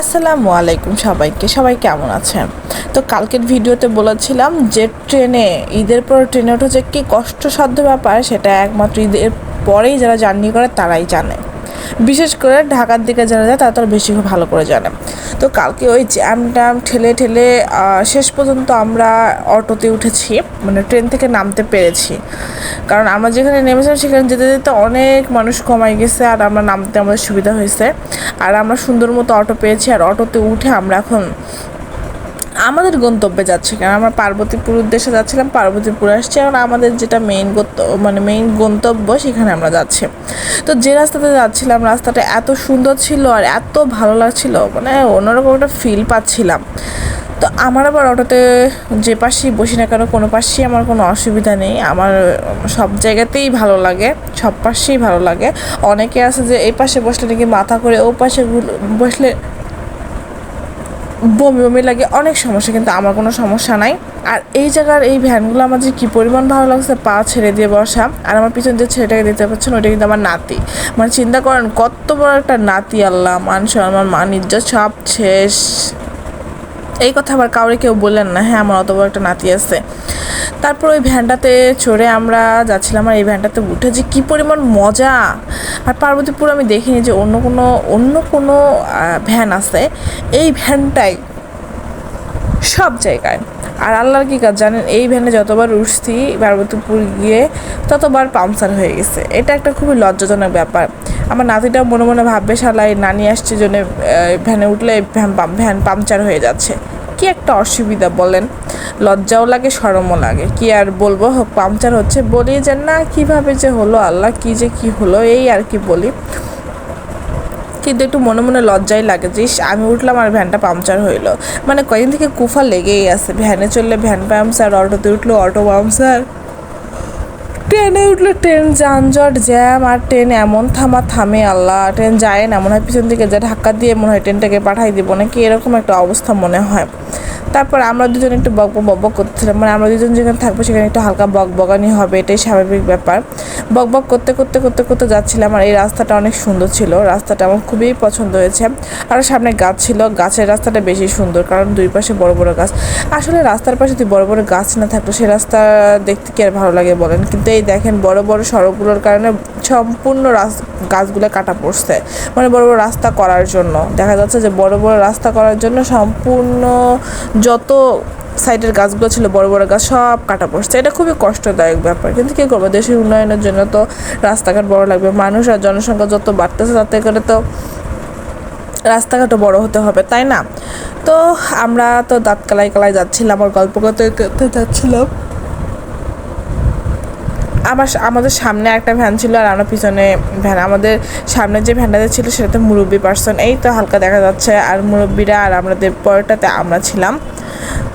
আসসালামু আলাইকুম সবাইকে। সবাই কেমন আছেন? তো কালকের ভিডিওতে বলেছিলাম যে ট্রেনে, ঈদের পর ট্রেনে ওঠা যে কী কষ্টসাধ্য ব্যাপার, সেটা একমাত্র ঈদের পরেই যারা জার্নি করে, তারাই জানে। বিশেষ করে ঢাকার দিকে যারা যায়, তারা তো বেশি ভালো করে জানে। তো কালকে ওই জ্যাম ট্যাম ঠেলে ঠেলে শেষ পর্যন্ত আমরা অটোতে উঠেছি মানে ট্রেন থেকে নামতে পেরেছি। কারণ আমরা যেখানে নেমেছিলাম, সেখানে যেতে যেতে অনেক মানুষ কমাই গেছে, আর আমরা নামতে আমাদের সুবিধা হয়েছে। আর আমরা সুন্দর মতো অটো পেয়েছি আর অটোতে উঠে আমরা এখন আমাদের গন্তব্যে যাচ্ছি। কারণ আমরা পার্বতীপুর উদ্দেশ্যে যাচ্ছিলাম, পার্বতীপুর আসছি। আর আমাদের যেটা মেইন মানে মেইন গন্তব্য সেখানে আমরা যাচ্ছি। তো যে রাস্তাতে যাচ্ছিলাম, রাস্তাটা এত সুন্দর ছিল আর এত ভালো লাগছিল মানে অন্যরকম একটা ফিল পাচ্ছিলাম। তো আমার আবার অটোতে যে পাশেই বসি না কেন, কোনো পাশেই আমার কোনো অসুবিধা নেই। আমার সব জায়গাতেই ভালো লাগে, সব পাশেই ভালো লাগে। অনেকে আছে যে এই পাশে বসলে নাকি মাথা করে ও পাশে বসলে বমি বমি লাগে, অনেক সমস্যা, কিন্তু আমার কোনো সমস্যা নাই। আর এই জায়গার এই ভ্যানগুলো আমার যে কী পরিমাণ ভালো লাগছে, পা ছেড়ে দিয়ে বসা। আর আমার পিছন যে ছেলেটাকে দিতে পারছেন ওইটা কিন্তু আমার নাতি। মানে চিন্তা করেন, কত বড় একটা নাতি, আল্লাহ, মান সম্মান, মান ইজ্জত, সব শেষ। এই কথা আবার কাউরে কেউ বললেন না। হ্যাঁ আমার অত একটা নাতি আছে। তারপর ওই ভ্যানটাতে চড়ে আমরা যাচ্ছিলাম আর এই ভ্যানটাতে উঠে যে কী পরিমাণ মজা। আর পার্বতীপুর আমি দেখিনি যে অন্য কোনো অন্য কোনো ভ্যান আছে। এই ভ্যানটাই সব জায়গায়। আর আল্লাহর কী কাজ জানেন? এই ভ্যানে যতবার উঠছি পার্বতীপুর গিয়ে ততবার পাংচার হয়ে গেছে। এটা একটা খুবই লজ্জাজনক ব্যাপার। আমার নাতিটা মনে মনে ভাববে শালাই নানি আসছে জন্য ভ্যানে উঠলে ভ্যান ভ্যান পাংচার হয়ে যাচ্ছে। কি একটা অসুবিধা বলেন। লজ্জাও লাগে সরমও লাগে। কি আর বলব? পাংচার হচ্ছে। বলি যে, না, কীভাবে যে হলো? আল্লাহ কি যে কি হলো? এই আর কি বলি। কিন্তু একটু মনে মনে লজ্জাই লাগে যে আমি উঠলাম আর ভ্যানটা পাংচার হইল। মানে কয়েকদিন থেকে কুফা লেগেই আছে। ভ্যানে চললে ভ্যান পাংচার, অটোতে উঠল অটো পাংচার। ট্রেনে উঠলে ট্রেন যানজট জ্যাম, আর ট্রেন এমন থামা থামে আল্লাহ, ট্রেন যায় না। মনে হয় পিছন দিকে যা ধাক্কা দিয়ে মনে হয় ট্রেনটাকে পাঠাই দিব। নাকি এরকম একটা অবস্থা মনে হয়। তারপর আমরা দুজন একটু বক বক বক করতেছিলাম। মানে আমরা দুজন যেখানে থাকব সেখানে একটু হালকা বক বগানি হবে, এটাই স্বাভাবিক ব্যাপার। বক বক করতে করতে করতে করতে যাচ্ছিলাম আর এই রাস্তাটা অনেক সুন্দর ছিল। রাস্তাটা আমার খুবই পছন্দ হয়েছে। আর সামনে গাছ ছিল। গাছের রাস্তাটা বেশি সুন্দর কারণ দুই পাশে বড় বড় গাছ। আসলে রাস্তার পাশে যদি বড় বড় গাছ না থাকতো সেই রাস্তা দেখতে কি আর ভালো লাগে বলেন? কিন্তু এই দেখেন বড় বড় সড়কগুলোর কারণে সম্পূর্ণ গাছগুলো কাটা পড়ছে। মানে বড় বড় রাস্তা করার জন্য। দেখা যাচ্ছে যে বড় বড় রাস্তা করার জন্য সম্পূর্ণ যত সাইডের গাছগুলো ছিল, বড় বড় গাছ সব কাটা পড়ছে। এটা খুবই কষ্টদায়ক ব্যাপার। কিন্তু কী করব, দেশের উন্নয়নের জন্য তো রাস্তাঘাট বড় লাগবে। মানুষ আর জনসংখ্যা যত বাড়তেছে, তাতে করে তো রাস্তাঘাটও বড় হতে হবে, তাই না? তো আমরা তো দাঁত কালাই কালাই যাচ্ছিলাম আর গল্প করতে করতে যাচ্ছিলাম। আমার আমাদের সামনে একটা ভ্যান ছিল আর আমরা পিছনে ভ্যান। আমাদের সামনে যে ভ্যানটাতে ছিল, সেটাতে মুরব্বী পার্সন এই তো হালকা দেখা যাচ্ছে, আর মুরব্বীরা আর আমাদের পরেরটাতে আমরা ছিলাম।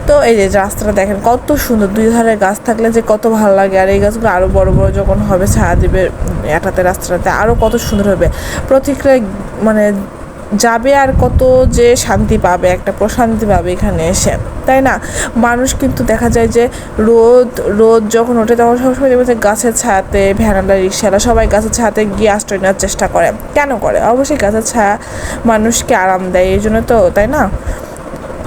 তো এই যে রাস্তাটা দেখেন, কত সুন্দর। দুই ধারে গাছ থাকলে যে কত ভালো লাগে। আর এই গাছগুলো আরও বড় বড় যখন হবে ছায়া দিবে এটাতে, রাস্তাটাতে আরও কত সুন্দর হবে। প্রত্যেকটা মানে যাবে আর কত যে শান্তি পাবে, একটা প্রশান্তি পাবে এখানে এসে। তাই না? মানুষ কিন্তু দেখা যায় যে রোদ রোদ যখন ওঠে, তখন সবসময় দেখবে যে গাছের ছায়াতে ভ্যানালা রিক্সাওয়ালা সবাই গাছের ছায়াতে গিয়ে আশ্রয় নেওয়ার চেষ্টা করে। কেন করে? অবশ্যই গাছের ছায়া মানুষকে আরাম দেয়, এই জন্য তো, তাই না?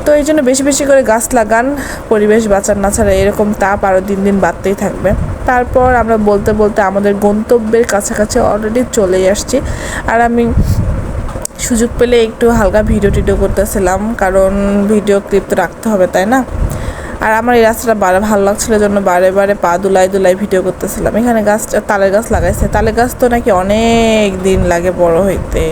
তো এই জন্য বেশি বেশি করে গাছ লাগান, পরিবেশ বাঁচান। না ছাড়া এরকম তাপ আরও দিন দিন বাড়তেই থাকবে। তারপর আমরা বলতে বলতে আমাদের গন্তব্যের কাছাকাছি অলরেডি চলেই আসছি। আর আমি সুযোগ পেলে একটু হালকা ভিডিও টিডিও করতেছিলাম, কারণ ভিডিও ক্লিপ তো রাখতে হবে, তাই না? আর আমার এই রাস্তাটা বারে ভালো লাগছিল জন্য বারে বারে পা দুলাই দুলাই ভিডিও করতেছিলাম। এখানে গাছ, তালের গাছ লাগাইছে। তালের গাছ তো নাকি অনেক দিন লাগে বড় হইতে।